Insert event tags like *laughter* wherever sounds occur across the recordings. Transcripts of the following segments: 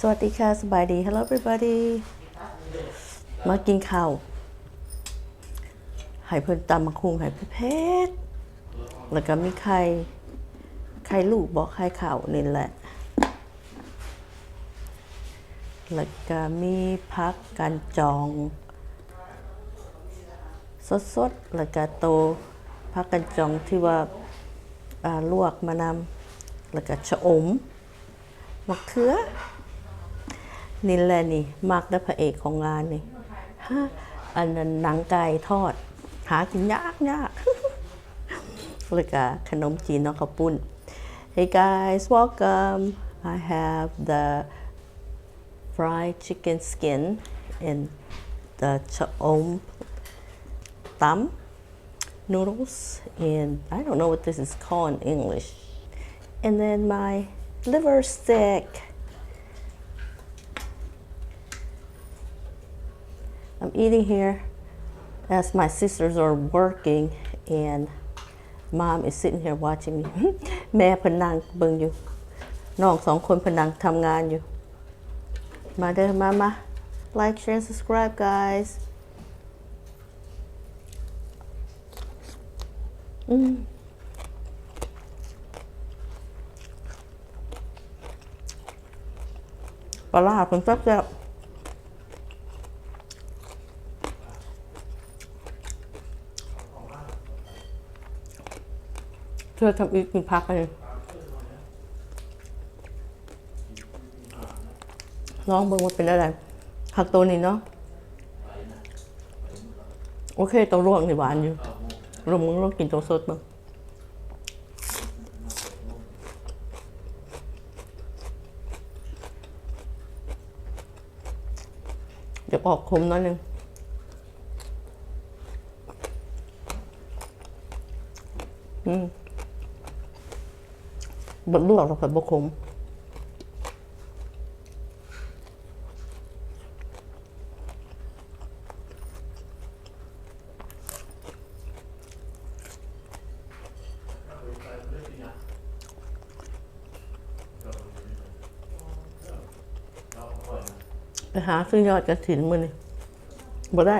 สวัสดีค่ะ สบายดี Hello everybody มากินข้าวให้เพิ่นตำมะคุงให้เผ็ดแล้วก็มีไข่ไข่ลูกบอกไข่ขาวนี่แหละ แล้วก็มีพักกันจอง สดๆแล้วก็โตพักกันจองที่ว่าอ่าลวกมานำแล้วก็ชะอมมะเขือ นี่แหละนี่มักได้พระเอกของงานนี่ฮะอันนั้นหนังไก่ทอด หากินยากยากแล้วก็ขนมจีนเนาะข้าวปุ้น Hey guys welcome I have the fried chicken skin and the cha'om tam noodles and I don't know what this is called in English and then my liver stick I'm eating here as my sisters are working and mom is sitting here watching me *laughs* แม่เพนนังเบิงอยู่ น้องสองคนเพนนังทำงานอยู่ มาเด้อมามา like share and subscribe guys อืมปลาร้าเพิ่นแซ่บๆ เธอทำอีกกินพักเลยลองเบิ่งว่าเป็นอะไรผักตัวนี้เนาะโอเคตัวร่วงนี่หวานอยู่ลองมึงลองกินตัวสดบ้างเดี๋ยวออกคมน้อยหนึงอือ บดลวกเราผัดบกคมไปหาซื้อยอดกระถินมือนี่บ่ได้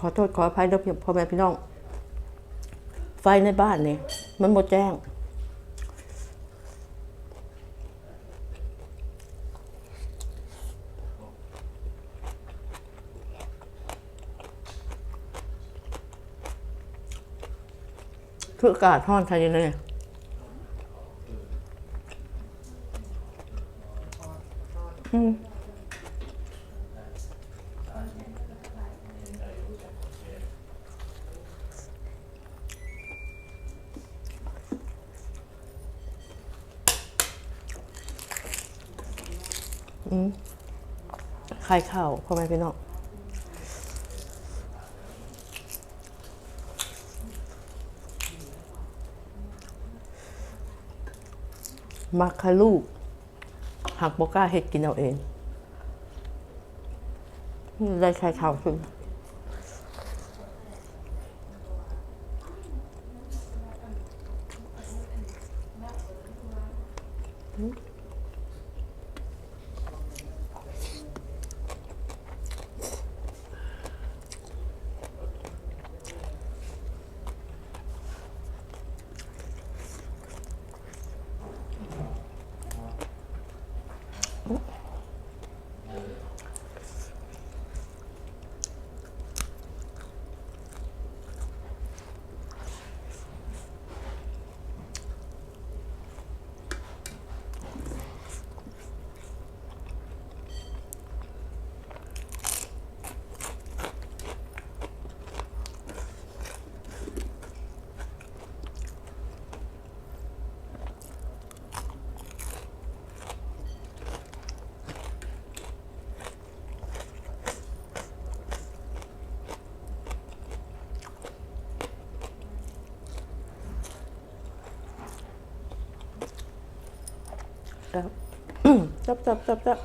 ขอโทษขออภัยด้วยพ่อแม่พี่น้อง ไฟในบ้านนี่มันหมดแจ้ง คืออากาศท่อนไทยเลยอืม ไข่ข้าวพ่อแม่พี่น้องมักคะลูกหักบกล้าเห็ดกินเอาเองได้ขายข้าวขึ้น จับจับจับจับ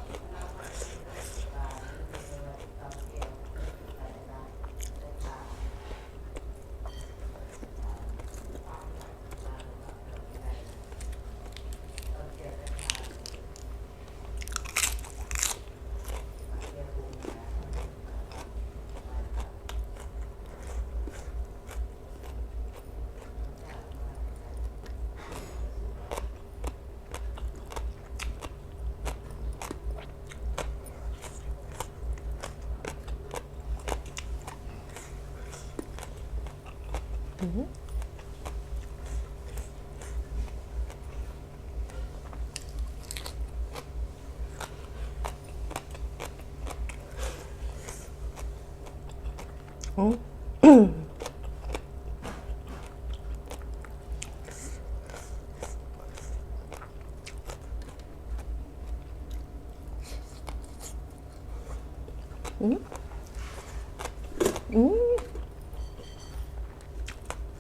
จับ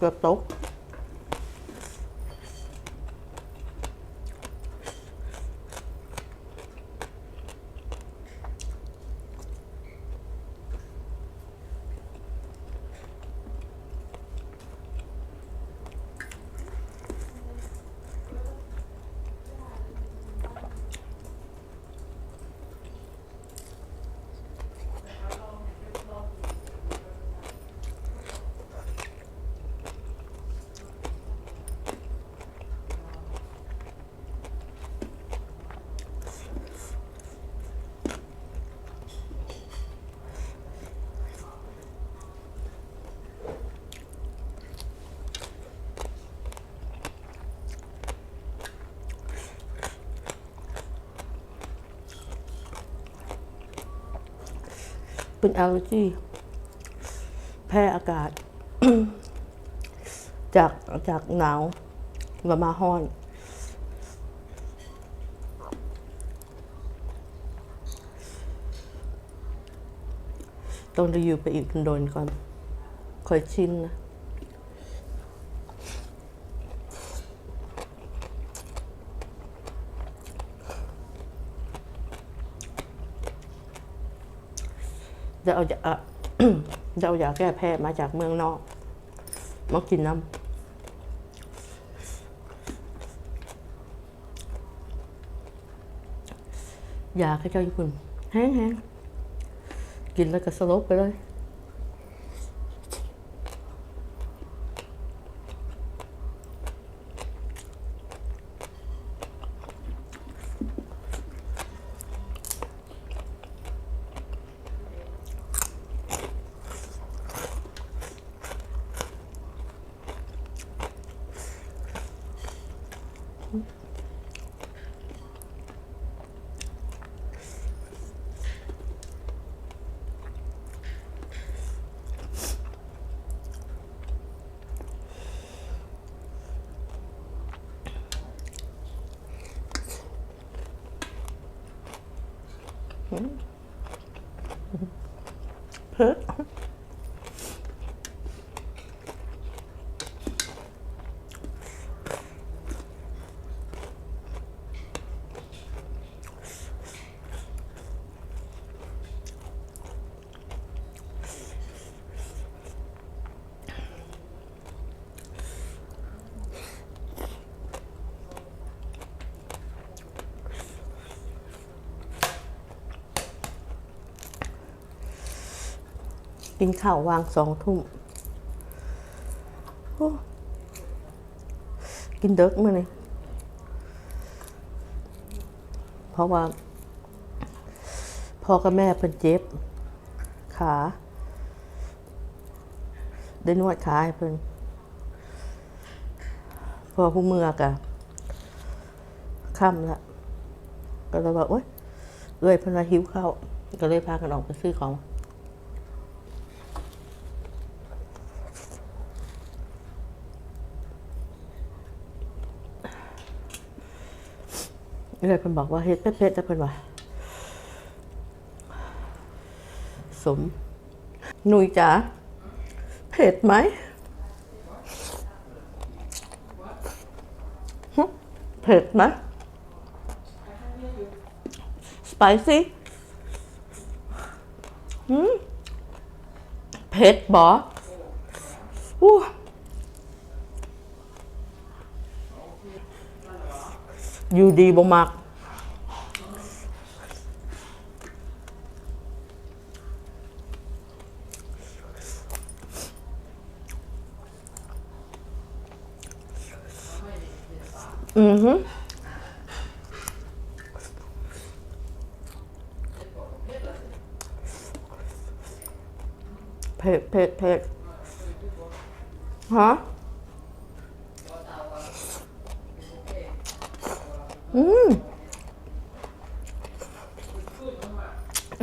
เกือบตก เป็นอ l ล r จีแพ้อากาศ จากจากหนาวมามาห้อนต้องได้อยู่ไปอีกโดนก่อนคอยชินนะ จะเอาจะเอาจะเอายาแก้แพ้มาจากเมืองนอก มากินน้ำยาข้าเจ้าญี่ปุ่นแห้งๆกินแล้วก็สลบไปเลย เกินข้าววางสองทุ่มกินเด็กมาเลยเพราะว่าพ่อกับแม่เป็นเจ็บ ขาได้นวดขาให้เพิ่นพอผู้เมือกะค่ำละ ก็เลยบอกโอ๊ยเอ้ยเพิ่นว่าหิวข้าวก็เลยพากันออกไปซื้อของ เลยเพิ่นบอกว่าเฮ็ดเผ็ดๆแต่เพิ่นว่าสมหนุยจ๋าเผ็ดไหมเผ็ดไหม spicy หืมเผ็ดบ่อู้ อยู่ดีบ่มัก อือฮึเผ็ดเผ็ดเผ็ด ฮะอืม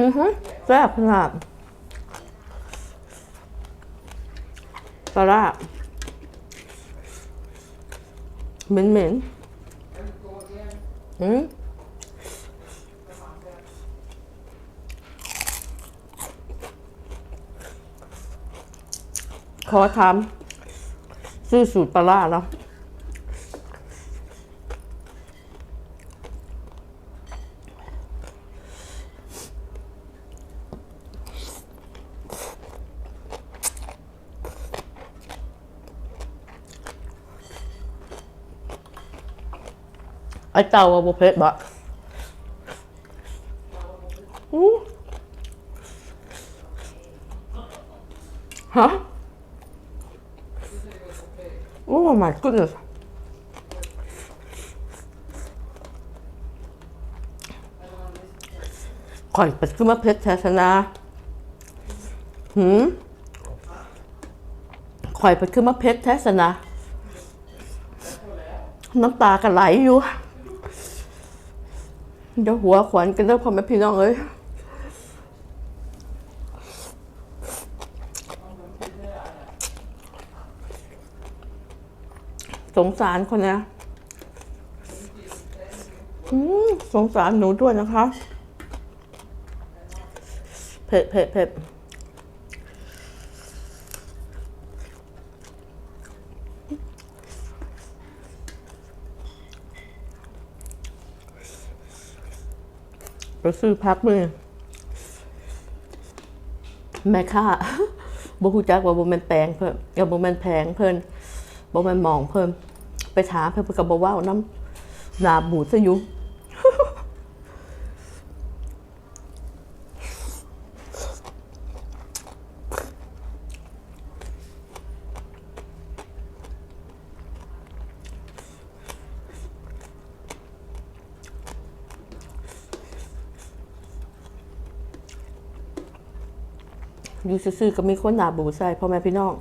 อือฮึแซ่บ ขึ้นมาปลาร้าเหม็นเหม็นอืมขอทำซื้อสูตรปลาร้าแล้ว อ้เต่าอบุเพชรบะฮะ Oh my goodness ข่อยเป็ดขึ้นมาเพชรแทชนะหืมข่อยเป็ดขึ้นมาเพชรแทชนะ น้ำตากันไหลอยู่ เดี๋ยวหัวขวัญกันเด้อพ่อแม่พี่น้องเอ้ยสงสารคนนะสงสารหนูด้วยนะคะ เผ็ดเผ็ดเผ็ด ไปซื้อพักมือแม่ค่าบ่ฮู้จักว่าบ่แม่นแปลงเพิ่นกับ่แม่นแพงเพิ่นบ่แม่นหมองเพิ่นไปถามเพิ่นก็บ่เว้านํหน้าบูดซะอยู่ อยู่ซื่อๆก็มีคนหนาบูใส่พ่อแม่พี่น้อง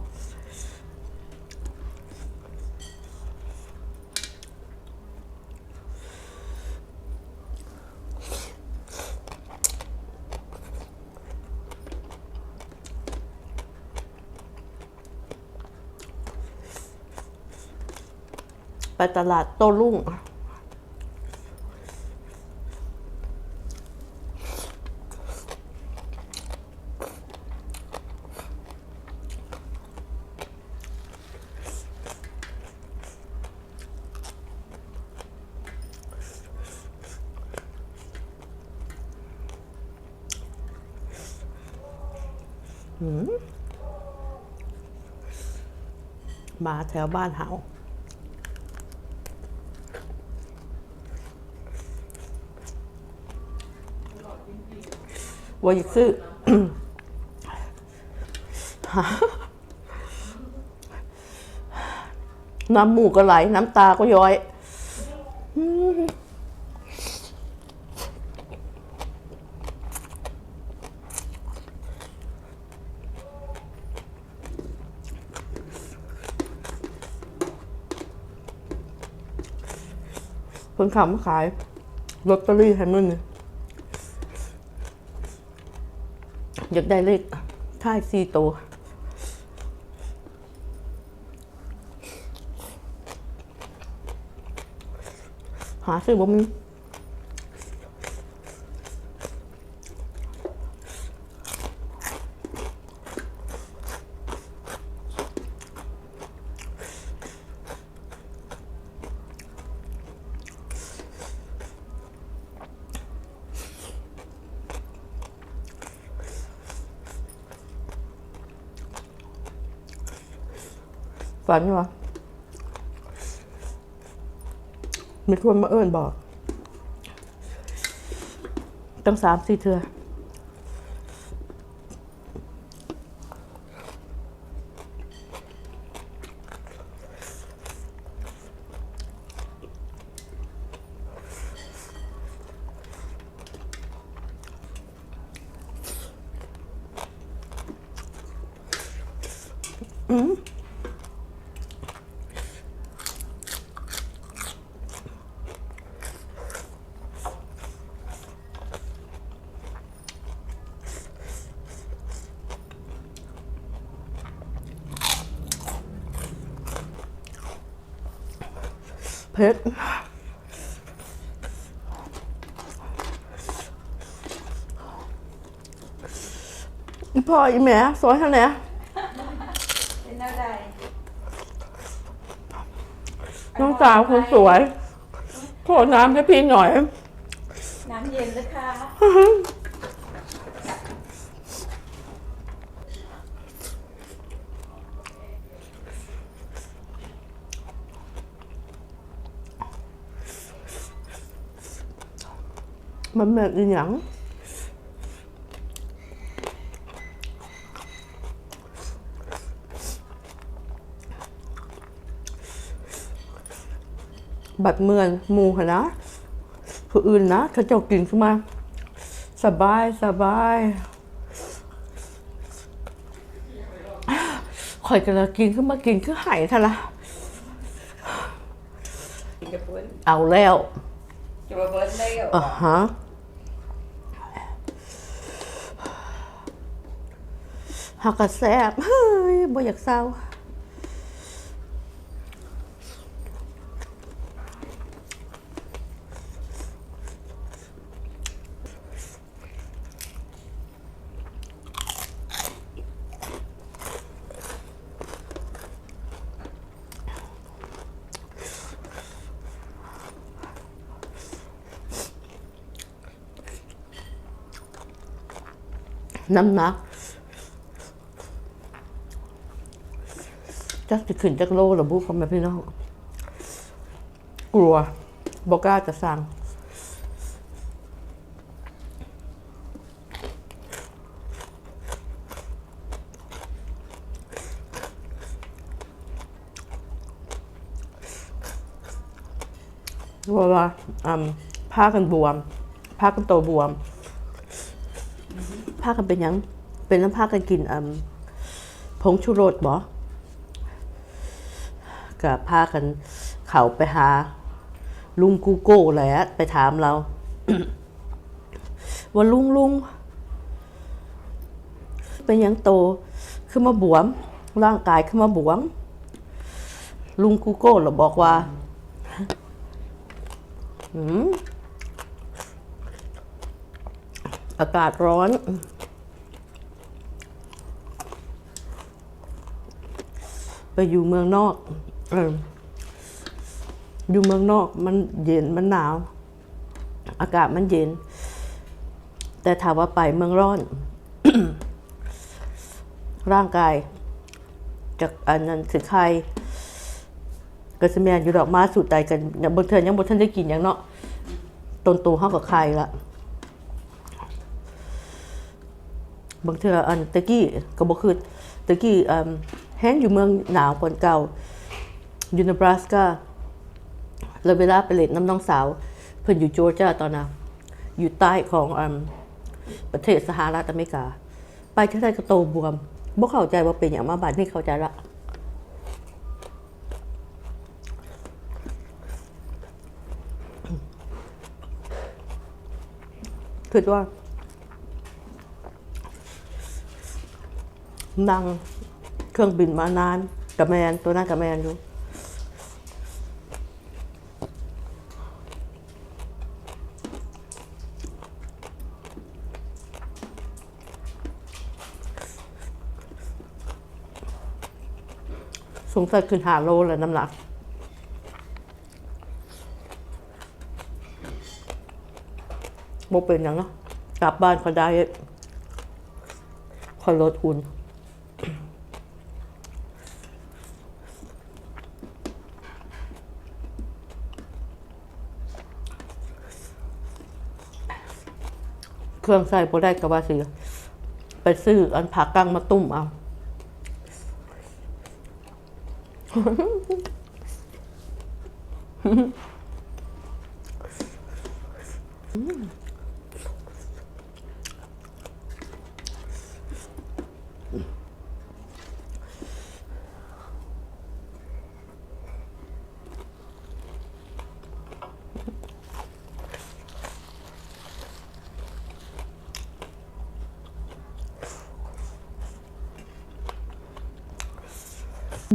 ไปตลาดโต้รุ่ง มาแถวบ้านเฮาว่าอยากซื้อน้ำมูกก็ไหล น้ำตาก็ย้อย เพิ่นขำมาขายลอตเตอรี่ให้มึงนี่อยากได้เลขท้ายสี่ตัวหาซื้อบ่มี ฝันวะมีคนมาเอิญบอก ตั้งสามสี่เทืออืม เผ็ดอีพ่ออีแม่สวยเท่าไหร่เป็นอะไรน้องสาวคนสวย ขอน้ำให้พี่หน่อย น้ำเย็นนะคะ มันแบบอีหยังบัดเมือนหมูหนนะผู้อื่นนะเขาเจ้ากินขึ้นมา สบายสบายข่อยกันละกินขึ้นมากินคือไห่ทะละจะเปิ้ลเอาแล้วจะมาเปิ้ลได้เหรออะฮะ หักกระแซบเฮ้ยบ่อยากเศร้าน้ำหนัก จักจะขึ้นจักโลหรือบุพ่อแม่พี่น้อง กลัวบอกล้าจะสั่งว่าว่าผ้ากันบวมผ้ากันโตบวมพากันเป็นยัง เป็นน้ำพากันกินอืมผงชูรสบ่ กับพากันเขาไปหา ลุงกูโก้แหละไปถามเรา ว่าลุงลุงเป็นยังโตขึ้นมาบวม ร่างกายขึ้นมาบวม ลุงกูโก้เราบอกว่าอากาศร้อน ไปอยู่เมืองนอก เอออยู่เมืองนอกมันเย็นมันหนาว อากาศมันเย็น แต่ถามว่าไปเมืองร้อน ร่างกาย จากอันนั้นสิใครก็สแมนอยู่ดอกมาสุดใจกันอย่างบางเทอยังบางท่านได้กินอย่างเนาะตนโตเท่ากับใครละบางเทืออันตะกี้ก็บ่คือตะกี้แห้งอยู่เมืองหนาวกว่าเก่า ยู่ในบราสกาแล้วเวลาไปเล่นน้ำน้องสาว เพิ่นอยู่จอร์เจียตอนน่ะอยู่ใต้ของอประเทศสหรัฐอเมริกา ไปที่ไดก็โตบวมบ่เข้าใจว่าเป็นอย่างมาบัดนี้เข้าใจละคือว่านั่งเครื่องบินมานานกับแมนตัวนั้นกับแมนอยู่ งสัยขึ้นหาโลและน้ำหนัก โมเป็นอย่างเนาะกลับบ้านเขาได้คอยลดอุ่นเครื่องใส่บ่ได้กับว่าสิไปซื้ออันผักกั้งมาตุ้มเอา Mm-hmm. *laughs*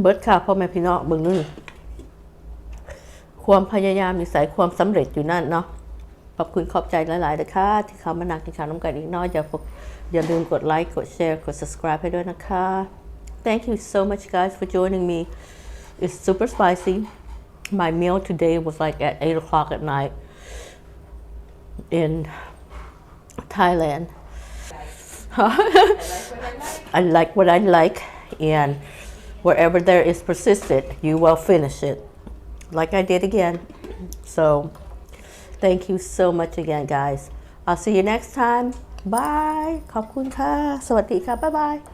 เบิร์ดค่ะพ่อแม่พี่น้องเบิ่งนึงความพยายามนิสัยความสำเร็จอยู่นั่นเนาะขอบคุณขอบใจหลายๆนะคะที่เขามานั่งกินข้าวน้ำกันอีกเน้อยอย่าอย่าลืมกดไลค์กดแชร์กด subscribe ให้ด้วยนะคะ Thank you so much guys for joining me It's super spicy My meal today was like at 8 o'clock at night in Thailand I like what I like, and wherever there is persisted, you will finish it. Like I did again. So thank you so much again, guys. I'll see you next time. Bye. ขอบคุณค่ะ สวัสดีค่ะ บ๊ายบาย